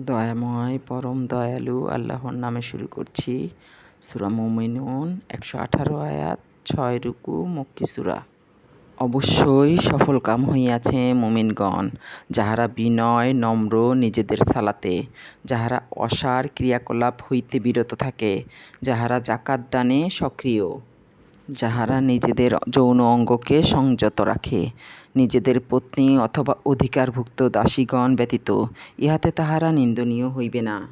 দয়াময়, পরম দয়ালু আল্লাহর নামে শুরু করছি সুরা মুমিনুন, একশো আঠারো আয়াত, ছয় রুকু মক্কি সুরা। অবশ্যই সফল কাম হইয়াছে মুমিনগণ, যাহারা বিনয়, নম্র নিজেদের সালাতে, যাহারা অসার ক্রিয়াকলাপ হইতে বিরত থাকে, যাহারা জাকাত দানে সক্রিয়। যাহারা নিজেদের যৌন অঙ্গকে সংযত রাখে, নিজেদের পত্নী অথবা অধিকারভুক্ত দাসীগণ ব্যতীত ইহাতে তাহারা নিন্দনীয় হইবে না।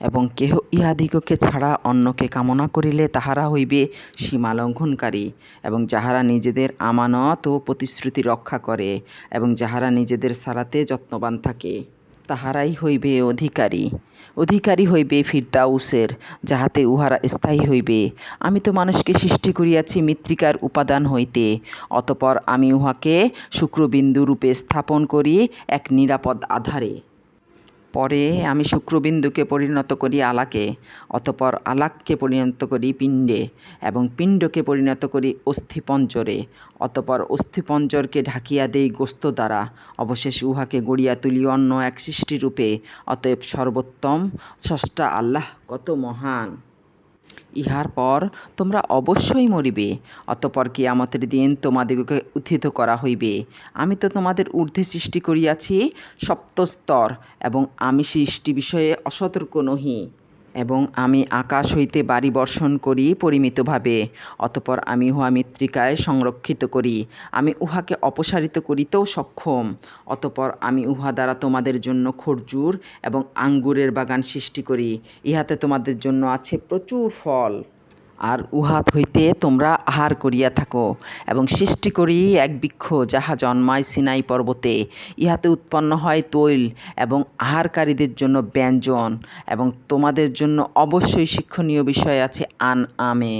এবং কেহ ইহাদিগকে ছাড়া অন্যকে কামনা করিলে তাহারা হইবে সীমালঙ্ঘনকারী, এবং যাহারা নিজেদের আমানত ও প্রতিশ্রুতি রক্ষা করে, এবং যাহারা নিজেদের সালাতে যত্নবান থাকে। তাহারাই হইবে অধিকারী। অধিকারী হইবে ফিরদাউসের, যাহাতে উহারা স্থায়ী হইবে। আমি তো মানুষকে সৃষ্টি করিয়াছি মৃত্তিকার উপাদান হইতে। অতপর আমি উহাকে শুক্রবিন্দু রূপে স্থাপন করি এক নিরাপদ আধারে। পরে আমি শুক্রবিন্দুকে পরিণত করি আলাকে অতপর আলাককে পরিণত করি পিণ্ডে এবং পিণ্ডকে পরিণত করি অস্থিপঞ্জরে। অতপর অস্থিপঞ্জরকে ঢাকিয়া দেই গোস্ত দ্বারা অবশেষ উহাকে গড়িয়া তুলি অন্য এক সৃষ্টিরূপে। অতএব সর্বোত্তম স্রষ্টা আল্লাহ কত মহান। ইহার পর তোমরা অবশ্যই মরিবে, অতঃপর আমাদের দিন তোমাদিগকে উত্থিত করা হইবে। আমি তো তোমাদের ঊর্ধ্বে সৃষ্টি করিয়াছি সপ্তস্তর, এবং আমি সৃষ্টি বিষয়ে অসতর্ক নহি। এবং আমি আকাশ হইতে বাড়ি বর্ষণ করি পরিমিতভাবে, অতপর আমি উহা মৃত্তিকায় সংরক্ষিত করি। আমি উহাকে অপসারিত করিতেও সক্ষম, অতপর আমি উহা দ্বারা তোমাদের জন্য খরজুর এবং আঙ্গুরের বাগান সৃষ্টি করি। ইহাতে তোমাদের জন্য আছে প্রচুর ফল। আর উহা হইতে তোমরা আহার করিয়া থাকো এবং সৃষ্টি করি এক বৃক্ষ যাহা জন্মায় সিনাই পর্বতে। ইহাতে উৎপন্ন হয় তৈল এবং আহারকারীদের জন্য ব্যঞ্জন এবং তোমাদের জন্য অবশ্যই শিক্ষণীয় বিষয় আছে আন আমে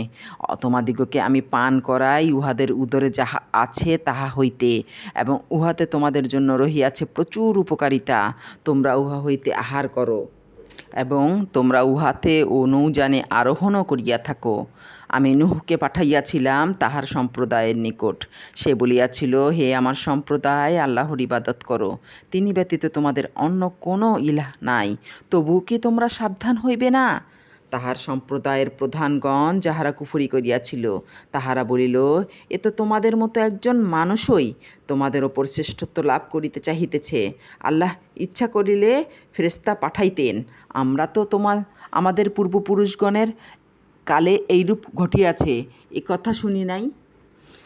তোমাদিগকে আমি পান করাই উহাদের উদরে যাহা আছে তাহা হইতে এবং উহাতে তোমাদের জন্য রহিয়াছে প্রচুর উপকারিতা। তোমরা উহা হইতে আহার করো। এবং তোমরা উহাতে ও নৌজানে আরোহণও করিয়া থাকো। আমি নুহকে পাঠাইয়াছিলাম তাহার সম্প্রদায়ের নিকট। সে বলিয়াছিল, হে আমার সম্প্রদায়, আল্লাহর ইবাদত করো। তিনি ব্যতীত তোমাদের অন্য কোনো ইলাহ নাই। তবু কি তোমরা সাবধান হইবে না? তাহার সম্প্রদায়ের প্রধানগণ যাহারা কুফুরি করিয়াছিল, তাহারা বলিল, এ তো তোমাদের মতো একজন মানুষই তোমাদের ওপর শ্রেষ্ঠত্ব লাভ করিতে চাহিতেছে। আল্লাহ ইচ্ছা করিলে ফেরেস্তা পাঠাইতেন। আমরা তো তোমার আমাদের পূর্বপুরুষগণের কালে এইরূপ ঘটিয়াছে। এ কথা শুনি নাই?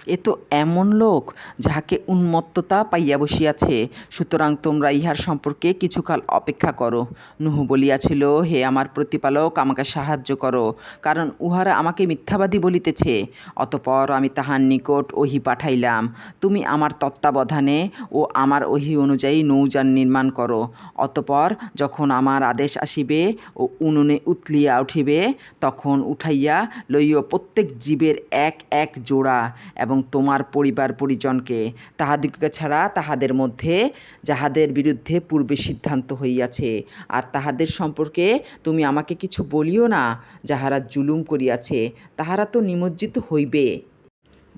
এ তো এমন লোক যাহাকে উন্মত্ততা পাইয়া বসিয়াছে, সুতরাং তোমরা ইহার সম্পর্কে কিছুকাল অপেক্ষা করো। নুহু বলিয়াছিল, হে আমার প্রতিপালক, আমাকে সাহায্য করো, কারণ উহারা আমাকে মিথ্যাবাদী বলিতেছে। অতপর আমি তাহার নিকট ওহি পাঠাইলাম। তুমি আমার তত্ত্বাবধানে ও আমার ওহি অনুযায়ী নৌযান নির্মাণ করো। অতপর যখন আমার আদেশ আসিবে ও উনুনে উতলিয়া উঠিবে, তখন উঠাইয়া লইও প্রত্যেক জীবের এক এক জোড়া এবং এবং তোমার পরিবার পরিজনকে তাহাদিগকে ছাড়া তাহাদের মধ্যে যাহাদের বিরুদ্ধে পূর্বে সিদ্ধান্ত হইয়াছে। আর তাহাদের সম্পর্কে তুমি আমাকে কিছু বলিও না, যাহারা জুলুম করিয়াছে, তাহারা তো নিমজ্জিত হইবে।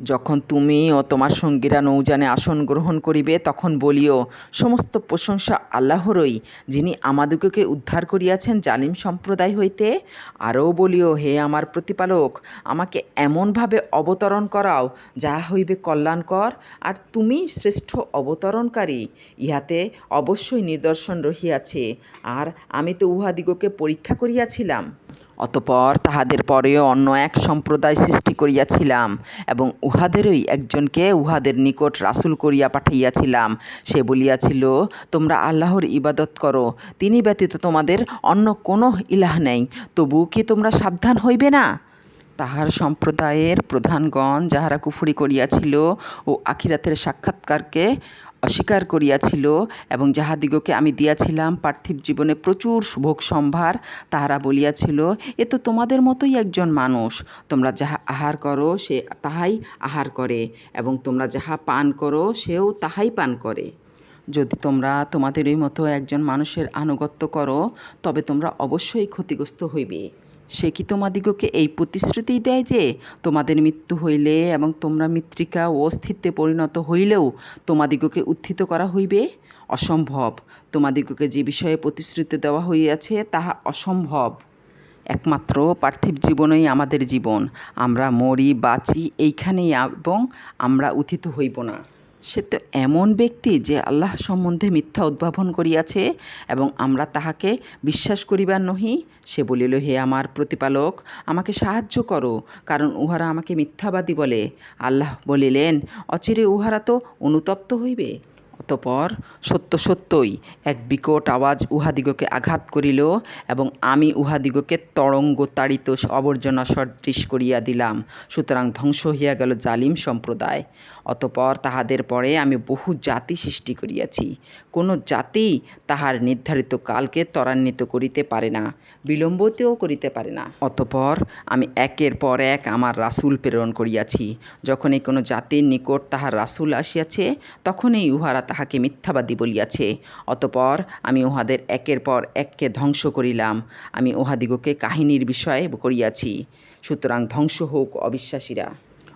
যখন তুমি ও তোমার সঙ্গীরা নৌযানে আসন গ্রহণ করিবে, তখন বলিও, সমস্ত প্রশংসা আল্লাহরই, যিনি আমাদিগকে উদ্ধার করিয়াছেন জালিম সম্প্রদায় হইতে। আরও বলিও, হে আমার প্রতিপালক, আমাকে এমনভাবে অবতরণ করাও, যাহা হইবে কল্যাণকর, আর তুমি শ্রেষ্ঠ অবতরণকারী, ইহাতে অবশ্যই নিদর্শন রহিয়াছে, আর আমি তো উহাদিগকে পরীক্ষা করিয়াছিলাম। অতপর তাহাদের পরেও অন্য এক সম্প্রদায় সৃষ্টি করিয়াছিলাম এবং উহাদেরই একজনকে উহাদের নিকট রাসুল করিয়া পাঠাইয়াছিলাম। সে বলিয়াছিল, তোমরা আল্লাহর ইবাদত করো, তিনি ব্যতীত তোমাদের অন্য কোনো ইলাহ নেই তবু কি তোমরা সাবধান হইবে না? তাহার সম্প্রদায়ের প্রধানগণ যাহারা কুফুরি করিয়াছিল ও আখিরাতের সাক্ষাৎকারকে অস্বীকার করিয়াছিল এবং যাহাদিগকে আমি দিয়াছিলাম পার্থিব জীবনে প্রচুর ভোগ সম্ভার, তাহারা বলিয়াছিল, এ তো তোমাদের মতোই একজন মানুষ। তোমরা যাহা আহার করো, সে তাহাই আহার করে এবং তোমরা যাহা পান করো, সেও তাহাই পান করে। যদি তোমরা তোমাদেরই মতো একজন মানুষের আনুগত্য করো, তবে তোমরা অবশ্যই ক্ষতিগ্রস্ত হইবে। সে কি তোমাদিগকে এই প্রতিশ্রুতিই দেয় যে তোমাদের মৃত্যু হইলে এবং তোমরা মৃত্তিকা ও অস্তিত্বে পরিণত হইলেও তোমাদিগকে উত্থিত করা হইবে? অসম্ভব। তোমাদিগকে যে বিষয়ে প্রতিশ্রুতি দেওয়া হইয়াছে তাহা অসম্ভব। একমাত্র পার্থিব জীবনই আমাদের জীবন। আমরা মরি, বাঁচি এইখানেই এবং আমরা উথিত হইব না। সে তো এমন ব্যক্তি যে আল্লাহ সম্বন্ধে মিথ্যা উদ্ভাবন করিয়াছে এবং আমরা তাহাকে বিশ্বাস করিবার নহি। সে বলিল, হে আমার প্রতিপালক, আমাকে সাহায্য করো, কারণ উহারা আমাকে মিথ্যাবাদী বলে। আল্লাহ বলিলেন, অচিরে উহারা তো অনুতপ্ত হইবে? অতঃপর সত্য সত্যই এক বিকট আওয়াজ উহাদিগকে আঘাত করিল এবং আমি উহাদিগকে তরঙ্গ তাড়িত আবর্জনা সদৃশ করিয়া দিলাম। সুতরাং ধ্বংস হইয়া গেল জালিম সম্প্রদায়। অতপর তাহাদের পরে আমি বহু জাতি সৃষ্টি করিয়াছি। কোনো জাতি তাহার নির্ধারিত কালকে ত্বরান্বিত করিতে পারে না, বিলম্বতেও করিতে পারে না। অতপর আমি একের পর এক আমার রাসূল প্রেরণ করিয়াছি। যখনই কোনো জাতির নিকট তাহার রাসূল আসিয়াছে, তখনই উহারা তাহাকে মিথ্যাবাদী বলিয়াছে। অতপর আমি উহাদের একের পর এককে ধ্বংস করিলাম। আমি উহাদিগকে কাহিনীর বিষয়ে করিয়াছি। সুতরাং ধ্বংস হোক অবিশ্বাসীরা।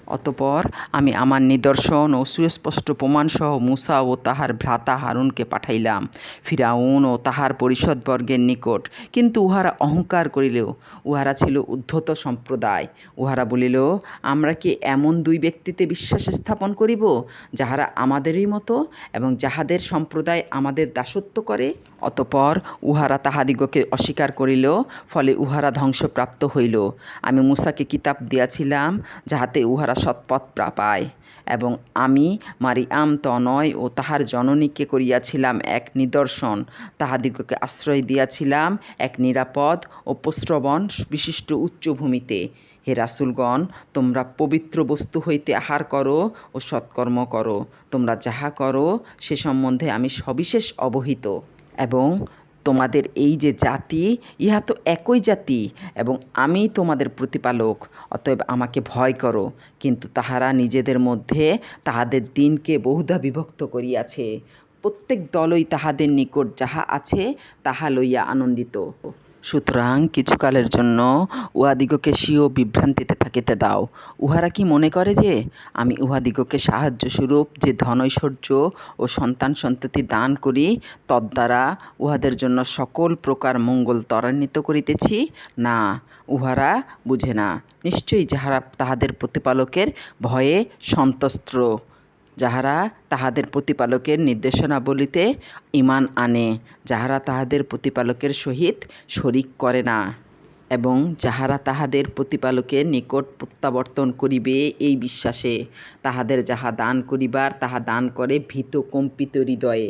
অতঃপর আমি আমার নিদর্শন ও সুস্পষ্ট প্রমাণসহ মূসা ও তাহার ভ্রাতা হারুনকে পাঠাইলাম, ফিরাউন ও তাহার পরিষদবর্গের নিকট। কিন্তু উহারা অহংকার করিল উহারা ছিল উদ্ধত সম্প্রদায়। উহারা বলিল, আমরা কি এমন দুই ব্যক্তিতে বিশ্বাস স্থাপন করিব, যাহারা আমাদেরই মতো এবং যাহাদের সম্প্রদায় আমাদের দাসত্ব করে? অতপর উহারা তাহাদিগকে অস্বীকার করিল, ফলে উহারা ধ্বংসপ্রাপ্ত হইল। আমি মূসাকে কিতাব দিয়াছিলাম, যাহাতে উহারা সৎপথ পায়। এবং আমি মারিয়াম তনয় ও তাহার জননীকে করিয়াছিলাম এক নিদর্শন। তাহাদিগকে আশ্রয় দিয়াছিলাম এক নিরাপদ ও প্রশ্রবণ বিশিষ্ট উচ্চভূমিতে। হে রাসূলগণ, তোমরা পবিত্র বস্তু হইতে আহার করো ও সৎকর্ম করো। তোমরা যাহা করো, সে সম্বন্ধে আমি সবিশেষ অবহিত। এবং তোমাদের এই যে জাতি, ইহা তো একই জাতি এবং আমি তোমাদের প্রতিপালক। অতএব আমাকে ভয় করো। কিন্তু তাহারা নিজেদের মধ্যে তাহাদের দিনকে বহুধা বিভক্ত করিয়াছে। প্রত্যেক দলই তাহাদের নিকট যাহা আছে, তাহা লইয়া আনন্দিত। সুতরাং কিছুকালের জন্য উহাদিগকে স্বীয় বিভ্রান্তিতে থাকিতে দাও। উহারা কি মনে করে যে, আমি উহাদিগকে সাহায্যস্বরূপ যে ধনৈশ্বর্য ও সন্তান সন্ততি দান করি, তদ্বারা উহাদের জন্য সকল প্রকার মঙ্গল ত্বরান্বিত করিতেছি? না, উহারা বুঝে না। নিশ্চয়ই যাহারা তাহাদের প্রতিপালকের ভয়ে সন্ত্রস্ত যাহারা তাহাদের প্রতিপালকের নির্দেশনাবলীতে ইমান আনে, যাহারা তাহাদের প্রতিপালকের সহিত শরিক করে না। এবং যাহারা তাহাদের প্রতিপালকের নিকট প্রত্যাবর্তন করিবে এই বিশ্বাসে, তাহাদের যাহা দান করিবার, তাহা দান করে ভীত কম্পিত হৃদয়ে।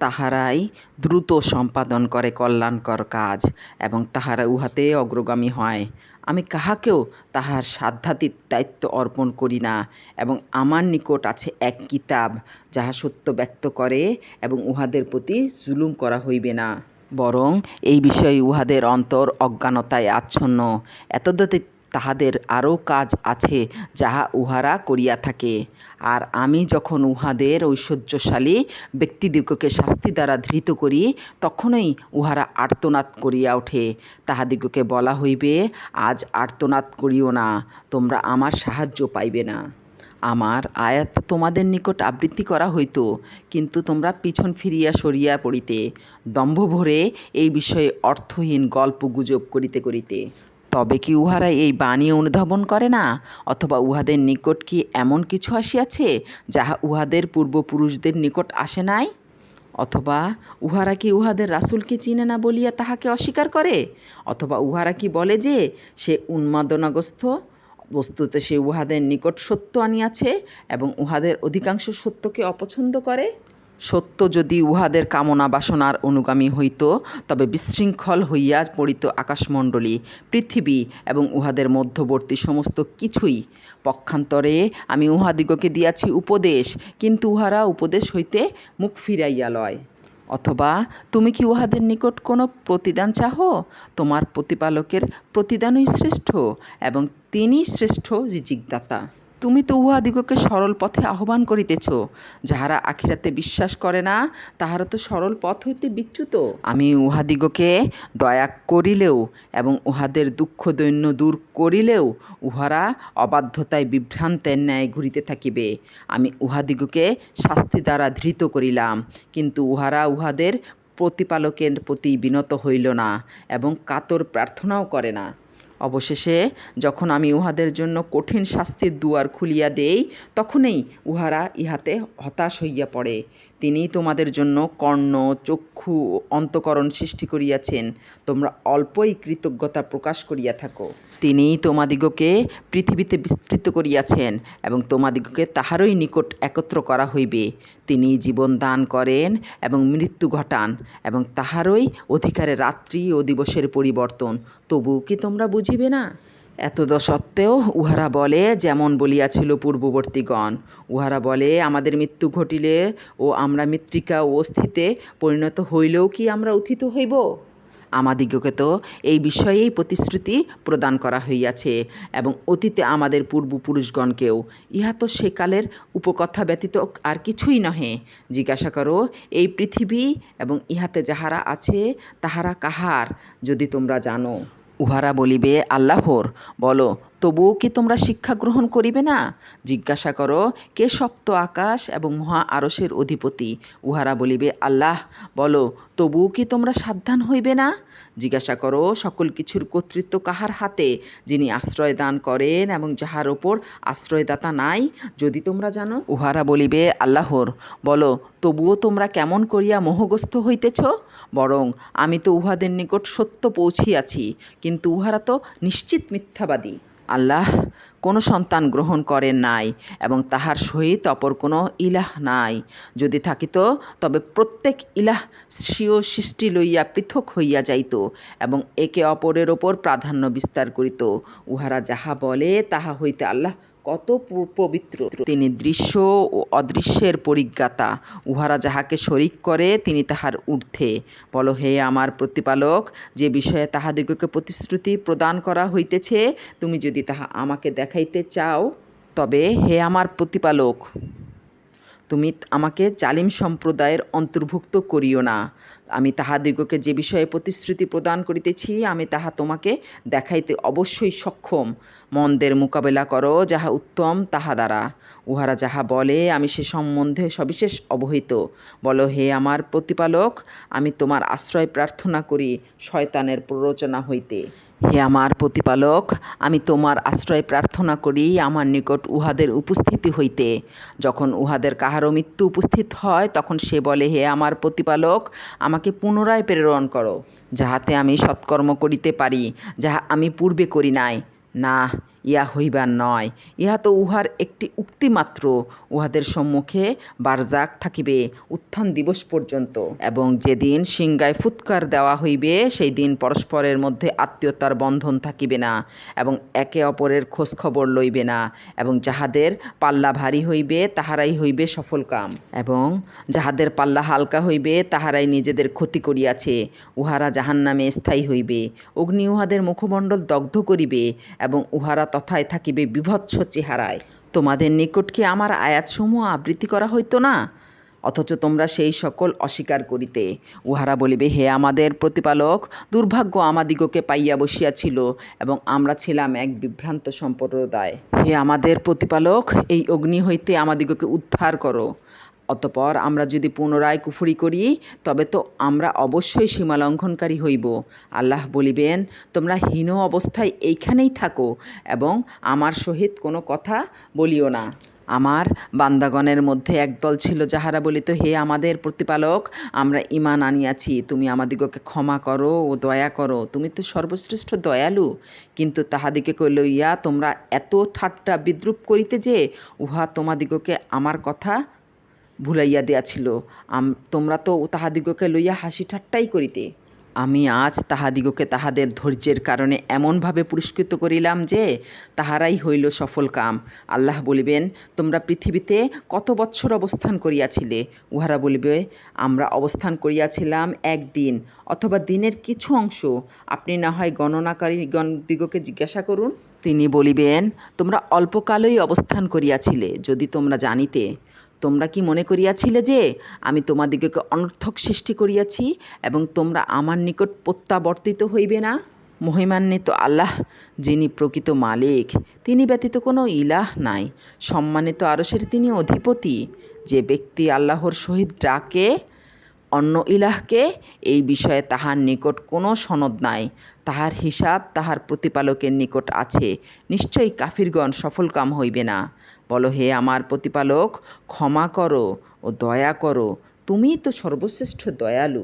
তাহারাই দ্রুত সম্পাদন করে কল্যাণকর কাজ এবং তাহারা উহাতে অগ্রগামী হয়। আমি কাহাকেও তাহার সাধ্যাতীত দায়িত্ব অর্পণ করি না এবং আমার নিকট আছে এক কিতাব যাহা সত্য ব্যক্ত করে এবং উহাদের প্রতি জুলুম করা হইবে না। বরং এই বিষয়ে উহাদের অন্তর অজ্ঞানতায় আচ্ছন্ন। এতদ্ব্যতীত তাহাদের আরও কাজ আছে যাহা উহারা করিয়া থাকে। আর আমি যখন উহাদের ঐশ্বর্যশালী ব্যক্তিদিগকে শাস্তি দ্বারা ধৃত করি, তখনই উহারা আর্তনাদ করিয়া ওঠে। তাহাদিগকে বলা হইবে, আজ আর্তনাদ করিও না, তোমরা আমার সাহায্য পাইবে না। আমার আয়াত তোমাদের নিকট আবৃত্তি করা হইত, কিন্তু তোমরা পিছন ফিরিয়া সরিয়া পড়িতে দম্ভ ভরে এই বিষয়ে অর্থহীন গল্প গুজব করিতে করিতে। তবে কি উহারা এই বাণী অনুধাবন করে না? অথবা উহাদের নিকট কি এমন কিছু আসিয়াছে, যাহা উহাদের পূর্বপুরুষদের নিকট আসে নাই? অথবা উহারা কি উহাদের রাসূলকে চিনে না বলিয়া তাহাকে অস্বীকার করে? অথবা উহারা কি বলে যে সে উন্মাদনাগ্রস্ত, বস্তুতে সে উহাদের নিকট সত্য আনিয়াছে এবং উহাদের অধিকাংশ সত্যকে অপছন্দ করে? সত্য যদি উহাদের কামনা বাসনার অনুগামী হইত, তবে বিশৃঙ্খল হইয়া পড়িত আকাশমণ্ডলী, পৃথিবী এবং উহাদের মধ্যবর্তী সমস্ত কিছুই। পক্ষান্তরে আমি উহাদিগকে দিয়াছি উপদেশ, কিন্তু উহারা উপদেশ হইতে মুখ ফিরাইয়া লয়। অথবা তুমি কি উহাদের নিকট কোনো প্রতিদান চাহ? তোমার প্রতিপালকের প্রতিদানই শ্রেষ্ঠ এবং তিনিই শ্রেষ্ঠ রিজিকদাতা। তুমি তো উহাদিগকে সরল পথে আহ্বান করিতেছ। যাহারা আখিরাতে বিশ্বাস করে না, তাহারা তো সরল পথ হইতে বিচ্যুত। আমি উহাদিগকে দয়া করিলেও এবং উহাদের দুঃখ দৈন্য দূর করিলেও উহারা অবাধ্যতায় বিভ্রান্তের ন্যায় ঘুরিতে থাকিবে। আমি উহাদিগকে শাস্তি দ্বারা ধৃত করিলাম, কিন্তু উহারা উহাদের প্রতিপালকের প্রতি বিনত হইল না এবং কাতর প্রার্থনাও করে না। অবশেষে যখন আমি উহাদের জন্য কঠিন শাস্তির দুয়ার খুলিয়া দেই, তখনই উহারা ইহাতে হতাশ হইয়া পড়ে। তিনি তোমাদের জন্য কর্ণ, চক্ষু অন্তকরণ সৃষ্টি করিয়াছেন। তোমরা অল্পই কৃতজ্ঞতা প্রকাশ করিয়া থাকো। তিনি তোমাদিগকে পৃথিবীতে বিস্তৃত করিয়াছেন এবং তোমাদিগকে তাহারই নিকট একত্র করা হইবে। তিনি জীবন দান করেন এবং মৃত্যু ঘটান এবং তাহারই অধিকারে রাত্রি ও দিবসের পরিবর্তন। তবুও কি তোমরা বুঝিবে না? এতদ সত্ত্বেও উহারা বলে, যেমন বলিয়াছিল পূর্ববর্তীগণ, উহারা বলে, আমাদের মৃত্যু ঘটিলে ও আমরা মৃত্তিকা ও অস্থিতে পরিণত হইলেও কি আমরা উত্থিত হইব? আমাদিগকে তো এই বিষয়েই প্রতিশ্রুতি প্রদান করা হইয়াছে এবং অতীতে আমাদের পূর্বপুরুষগণকেও। ইহা তো সেকালের উপকথা ব্যতীত আর কিছুই নহে। জিজ্ঞাসা করো, এই পৃথিবী এবং ইহাতে যাহারা আছে, তাহারা কাহার, যদি তোমরা জানো? উহারা বলিবে, আল্লাহর। বলো তবুও কি তোমরা শিক্ষা গ্রহণ করিবে না? জিজ্ঞাসা করো, কে সপ্ত আকাশ এবং মহা আরসের অধিপতি? উহারা বলিবে, আল্লাহ। বলো, তবুও কি তোমরা সাবধান হইবে না? জিজ্ঞাসা করো, সকল কিছুর কর্তৃত্ব কাহার হাতে? যিনি আশ্রয় দান করেন এবং যাহার ওপর আশ্রয়দাতা নাই, যদি তোমরা জানো? উহারা বলিবে, আল্লাহর। বলো, তবুও তোমরা কেমন করিয়া মোহগ্রস্ত হইতেছ? বরং, আমি তো উহাদের নিকট সত্য পৌঁছিয়াছি, কিন্তু উহারা তো নিশ্চিত মিথ্যাবাদী। আল্লাহ কোনো সন্তান গ্রহণ করেন নাই এবং তাহার সহিত অপর কোনো ইলাহ নাই। যদি থাকিত, তবে প্রত্যেক ইলাহ স্বীয় সৃষ্টি লইয়া পৃথক হইয়া যাইত এবং একে অপরের ওপর প্রাধান্য বিস্তার করিত। উহারা যাহা বলে, তাহা হইতে আল্লাহ কত পবিত্র। তিনি দৃশ্য ও অদৃশ্যের পরিজ্ঞাতা। উহারা যাহাকে শরিক করে, তিনি তাহার ঊর্ধ্বে। বল, হে আমার প্রতিপালক, যে বিষয়ে তাহাদিগকে প্রতিশ্রুতি প্রদান করা হইতেছে, তুমি যদি তাহা আমাকে দেখাইতে চাও, তবে হে আমার প্রতিপালক। তুমি আমাকে জালিম সম্প্রদায়ের অন্তর্ভুক্ত করিও না। আমি তাহাদিগকে যে বিষয়ে প্রতিশ্রুতি প্রদান করিতেছি, আমি তাহা তোমাকে দেখাইতে অবশ্যই সক্ষম। মন্দের মোকাবেলা করো, যাহা উত্তম, তাহা দ্বারা। উহারা যাহা বলে, আমি সে সম্বন্ধে সবিশেষ অবহিত। বলো, হে আমার প্রতিপালক, আমি তোমার আশ্রয় প্রার্থনা করি, শয়তানের প্ররোচনা হইতে। হে আমার প্রতিপালক, আমি তোমার আশ্রয় প্রার্থনা করি আমার নিকট উহাদের উপস্থিতি হইতে। যখন উহাদের কাহারও মৃত্যু উপস্থিত হয়, তখন সে বলে, হে আমার প্রতিপালক, আমাকে পুনরায় প্রেরণ করো, যাহাতে আমি সৎকর্ম করিতে পারি, যাহা আমি পূর্বে করি নাই। না ইহা হইবার নয়। ইহা তো উহার একটি উক্তি মাত্র। উহাদের সম্মুখে বারজাক থাকিবে উত্থান দিবস পর্যন্ত। এবং যেদিন সিংগায় ফুৎকার দেওয়া হইবে সেই দিন পরস্পরের মধ্যে আত্মীয়তার বন্ধন থাকিবে না এবং একে অপরের খোঁজখবর লইবে না এবং যাহাদের পাল্লা ভারী হইবে, তাহারাই হইবে সফল কাম। এবং যাহাদের পাল্লা হালকা হইবে, তাহারাই নিজেদের ক্ষতি করিয়াছে। উহারা জাহান্নামে স্থায়ী হইবে। অগ্নি উহাদের মুখমণ্ডল দগ্ধ করিবে এবং উহারা তথায় থাকিবে বিভৎস চেহারায়। তোমাদের নিকট কি আমার আয়াতসমূহ আবৃত্তি করা হইতো না? অথচ তোমরা সেই সকল অস্বীকার করিতে। উহারা বলিবে, হে আমাদের প্রতিপালক, দুর্ভাগ্য আমাদিগকে পাইয়া বসিয়াছিল এবং আমরা ছিলাম এক বিভ্রান্ত সম্প্রদায়। হে আমাদের প্রতিপালক, এই অগ্নি হইতে আমাদিগকে উদ্ধার করো। অতঃপর আমরা যদি পুনরায় কুফুরি করি, তবে তো আমরা অবশ্যই সীমালঙ্ঘনকারী হইব। আল্লাহ বলিবেন, তোমরা হীন অবস্থায় এইখানেই থাকো এবং আমার সহিত কোনো কথা বলিও না। আমার বান্দাগণের মধ্যে একদল ছিল যাহারা বলিত, হে আমাদের প্রতিপালক, আমরা ইমান আনিয়াছি। তুমি আমাদিগকে ক্ষমা করো ও দয়া করো। তুমি তো সর্বশ্রেষ্ঠ দয়ালু। কিন্তু তাহাদিকে লইয়া তোমরা এত ঠাট্টা বিদ্রুপ করিতে যে, উহা তোমাদিগকে আমার কথা ভুলাইয়া দিয়াছিল তোমরা তো তাহাদিগকে লইয়া হাসি ঠাট্টাই করিতে। আমি আজ তাহাদিগকে তাহাদের ধৈর্যের কারণে এমনভাবে পুরস্কৃত করিলাম যে, তাহারাই হইল সফল কাম। আল্লাহ বলিবেন, তোমরা পৃথিবীতে কত বৎসর অবস্থান করিয়াছিলে? উহারা বলিবে, আমরা অবস্থান করিয়াছিলাম একদিন অথবা দিনের কিছু অংশ। আপনি না হয় গণনাকারীগণ দিগকে জিজ্ঞাসা করুন। তিনি বলিবেন, তোমরা অল্পকালই অবস্থান করিয়াছিলে, যদি তোমরা জানিতে। তোমরা কি মনে করিয়াছিলে যে আমি তোমাদিগকে অনর্থক সৃষ্টি করিয়াছি এবং তোমরা আমার নিকট প্রত্যাবর্তিত হইবে না? মহিমান্বিত আল্লাহ, যিনি প্রকৃত মালিক, তিনি ব্যতীত কোনো ইলাহ নাই। সম্মানিত আরসের তিনি অধিপতি। যে ব্যক্তি আল্লাহর সহিত ডাকে অন্য ইলাহকে এই বিষয়ে তাহার নিকট কোনো সনদ নাই। তাহার হিসাব তাহার প্রতিপালকের নিকট আছে। নিশ্চয়ই কাফিরগণ সফলকাম হইবে না। বলো হে আমার প্রতিপালক, ক্ষমা করো ও দয়া করো। তুমিই তো সর্বশ্রেষ্ঠ দয়ালু।